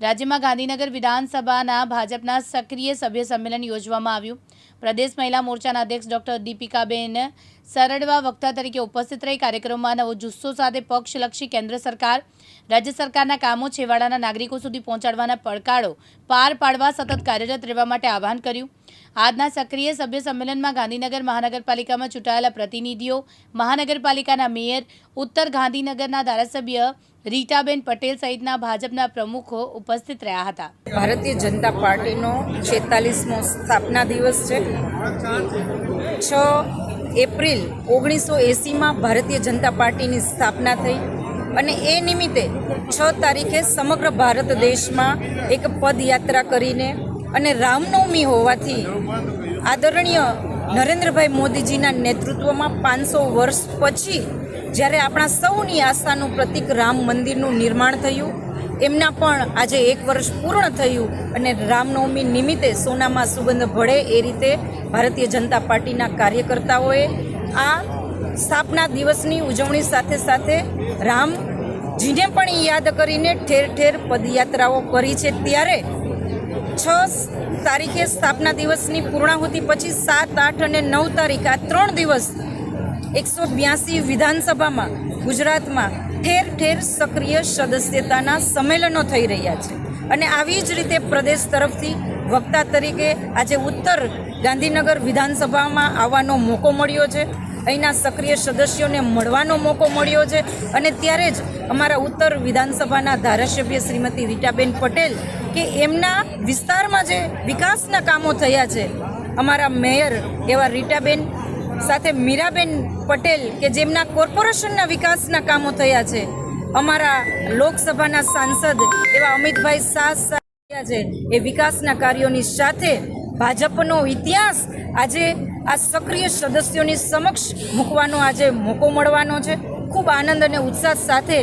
રાજ્યમાં ગાંધીનગર વિધાનસભાના ભાજપના સક્રિય સભ્ય સંમેલન યોજવામાં આવ્યું. પ્રદેશ મહિલા મોરચાના અધ્યક્ષ ડોક્ટર દીપિકાબેન સરડવા વક્તા તરીકે ઉપસ્થિત રહી કાર્યક્રમમાં નવો જુસ્સો સાથે પક્ષલક્ષી કેન્દ્ર સરકાર, રાજ્ય સરકારના કામો છેવાડાના નાગરિકો સુધી પહોંચાડવાના પડકારો પાર પાડવા સતત કાર્યરત રહેવા માટે આહવાન કર્યું. આજના સક્રિય સભ્ય સંમેલનમાં ગાંધીનગર મહાનગરપાલિકામાં ચૂંટાયેલા પ્રતિનિધિઓ, મહાનગરપાલિકાના મેયર, ઉત્તર ગાંધીનગરના ધારાસભ્ય રીટાબેન પટેલ સહિતના ભાજપના પ્રમુખો ઉપસ્થિત રહ્યા હતા. ભારતીય જનતા પાર્ટીનો છેતાલીસમો સ્થાપના દિવસ છે. છ એપ્રિલ ઓગણીસો એંસીમાં ભારતીય જનતા પાર્ટીની સ્થાપના થઈ અને એ નિમિત્તે છ તારીખે સમગ્ર ભારત દેશમાં એક પદયાત્રા કરીને અને રામનવમી હોવાથી આદરણીય નરેન્દ્રભાઈ મોદીજીના નેતૃત્વમાં પાંચસો વર્ષ પછી જ્યારે આપણા સૌની આસ્થાનું પ્રતિક રામ મંદિરનું નિર્માણ થયું, એમના પણ આજે એક વર્ષ પૂર્ણ થયું અને રામનવમી નિમિત્તે સોનામાં સુગંધ ભળે એ રીતે ભારતીય જનતા પાર્ટીના કાર્યકર્તાઓએ આ સ્થાપના દિવસની ઉજવણી સાથે સાથે રામજીને પણ યાદ કરીને ઠેર ઠેર પદયાત્રાઓ કરી છે. ત્યારે છ તારીખે સ્થાપના દિવસની પૂર્ણાહુતિ, પછી સાત, આઠ અને નવ તારીખ આ ત્રણ દિવસ એકસો બ્યાસી વિધાનસભામાં, ગુજરાતમાં ઠેર ઠેર સક્રિય સદસ્યતાના સંમેલનો થઈ રહ્યા છે. અને આવી જ રીતે પ્રદેશ તરફથી વક્તા તરીકે આજે ઉત્તર ગાંધીનગર વિધાનસભામાં આવવાનો મોકો મળ્યો છે. અહીંના સક્રિય સદસ્યોને મળવાનો મોકો મળ્યો છે અને ત્યારે જ અમારા ઉત્તર વિધાનસભાના ધારાસભ્ય શ્રીમતી રીટાબેન પટેલ કે એમના વિસ્તારમાં જે વિકાસના કામો થયા છે, અમારા મેયર એવા રીટાબેન સાથે મીરાબેન પટેલ કે જેમના કોર્પોરેશનના વિકાસના કામો થયા છે, અમારા લોકસભાના સાંસદ એવા અમિતભાઈ શાહ છે, એ વિકાસના કાર્યોની સાથે ભાજપનો ઇતિહાસ આજે આ સક્રિય સદસ્યોની સમક્ષ મૂકવાનો આજે મોકો મળવાનો છે. ખૂબ આનંદ અને ઉત્સાહ સાથે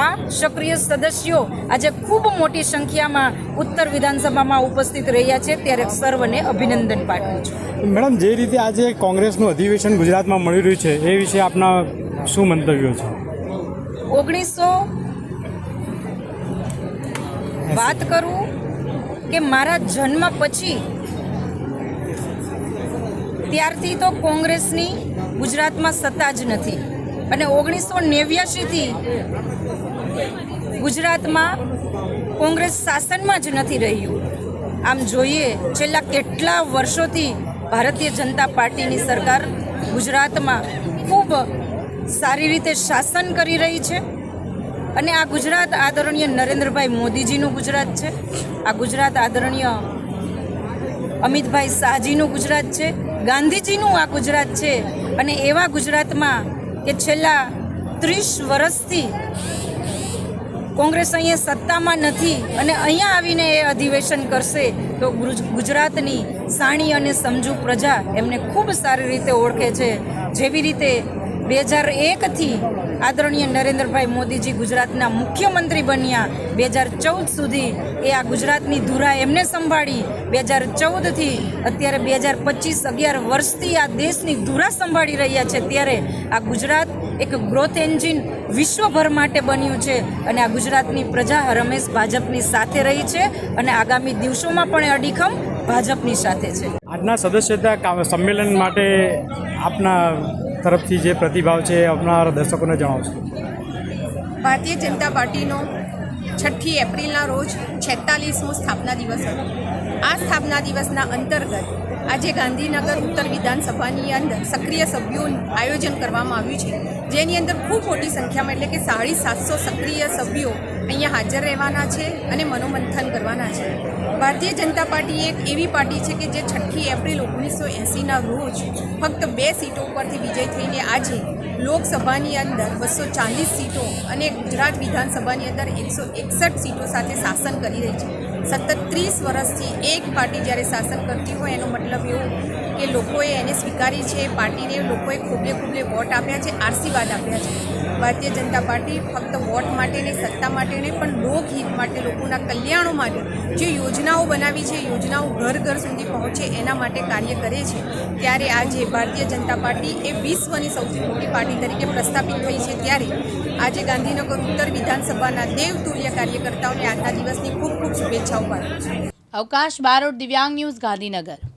આ સક્રિય સદસ્યો આજે ખૂબ મોટી સંખ્યામાં ઉત્તર વિધાનસભામાં ઉપસ્થિત રહ્યા છે. ત્યારે સર્વને અભિનંદન પાઠવું છું. મેડમ જે રીતે આજે કોંગ્રેસનું અધિવેશન ગુજરાતમાં મળી રહ્યું છે એ વિશે આપના શું મંતવ્યો છે? ઓગણીસો વાત કરું કે મારા જન્મ પછી ત્યારથી તો કોંગ્રેસની ગુજરાતમાં સત્તા જ નથી. અને ઓગણીસો નેવ્યાસીથી ગુજરાતમાં કોંગ્રેસ શાસનમાં જ નથી રહ્યું. આમ જોઈએ, છેલ્લા કેટલા વર્ષોથી ભારતીય જનતા પાર્ટીની સરકાર ગુજરાતમાં ખૂબ સારી રીતે શાસન કરી રહી છે. અને આ ગુજરાત આદરણીય નરેન્દ્રભાઈ મોદીજીનું ગુજરાત છે. આ ગુજરાત આદરણીય અમિતભાઈ શાહજીનું ગુજરાત છે. ગાંધીજીનું આ ગુજરાત છે અને એવા ગુજરાતમાં કે છેલ્લા ત્રીસ વર્ષથી કોંગ્રેસ અહીંયા સત્તામાં નથી અને અહીંયા આવીને એ અધિવેશન કરશે તો ગુજરાતની સાણી અને સમજુ પ્રજા એમને ખૂબ સારી રીતે ઓળખે છે. જેવી રીતે બે હજાર એકથી આદરણીય નરેન્દ્રભાઈ મોદીજી ગુજરાતના મુખ્યમંત્રી બન્યા બે હજાર ચૌદ સુધી. એ આ ગુજરાતની ધુરા એમને સંભાળી. બે હજાર ચૌદથી અત્યારે બે હજાર પચીસ અગિયાર વર્ષથી આ દેશની ધુરા સંભાળી રહ્યા છે. ત્યારે આ ગુજરાત એક ગ્રોથ એન્જિન વિશ્વભર માટે બન્યું છે અને આ ગુજરાતની પ્રજા રમેશ ભાજપની સાથે રહી છે અને આગામી દિવસોમાં પણ અડીખમ ભાજપની સાથે છે. આજના સદસ્યતા સંમેલન માટે આપના તરફથી જે પ્રતિભાવ છે આપનારા દર્શકોને જણાવશો. ભારતીય જનતા પાર્ટીનો છઠ્ઠી એપ્રિલના રોજ છેતાલીસમો સ્થાપના દિવસ હતો. આ સ્થાપના દિવસના અંતર્ગત આજે ગાંધીનગર ઉત્તર વિધાનસભાની અંદર સક્રિય સભ્યોનું આયોજન કરવામાં આવ્યું છે. જેની અંદર ખૂબ મોટી સંખ્યામાં એટલે કે સાડી સાતસો સક્રિય સભ્યો અહીંયા હાજર રહેવાના છે અને મનોમંથન કરવાના છે. ભારતીય જનતા પાર્ટી એક એવી પાર્ટી છે કે જે છઠ્ઠી એપ્રિલ ઓગણીસો એંસીના રોજ ફક્ત બે સીટો ઉપરથી વિજય થઈને આજે લોકસભાની અંદર બસો ચાલીસ સીટો અને ગુજરાત વિધાનસભાની અંદર એકસો એકસઠ સીટો સાથે શાસન કરી રહી છે. સતત ત્રીસ વર્ષથી એક પાર્ટી જ્યારે શાસન કરતી હોય એનો મતલબ એવો કે લોકોએ એને સ્વીકારી છે, પાર્ટીને લોકોએ ખૂબલે ખૂબલે વોટ આપ્યા છે, આશીર્વાદ આપ્યા છે. ભારતીય જનતા પાર્ટી ફક્ત વોટ માટે નહીં સત્તા માટે નહીં પણ લોકહિત માટે લોકોના કલ્યાણો માટે જે યોજનાઓ બનાવી છે, યોજનાઓ ઘર ઘર સુધી પહોંચે એના માટે કાર્ય કરે છે. ત્યારે આજે ભારતીય જનતા પાર્ટી એ વિશ્વની સૌથી મોટી પાર્ટી તરીકે પ્રસ્થાપિત થઈ છે. ત્યારે આજે ગાંધીનગર ઉત્તર વિધાનસભાના દેવતુલ્ય કાર્યકર્તાઓને આજના દિવસની ખૂબ ખૂબ શુભેચ્છાઓ પાઠવું છું. અવકાશ બારોટ દિવ્યાંગ ન્યૂઝ ગાંધીનગર.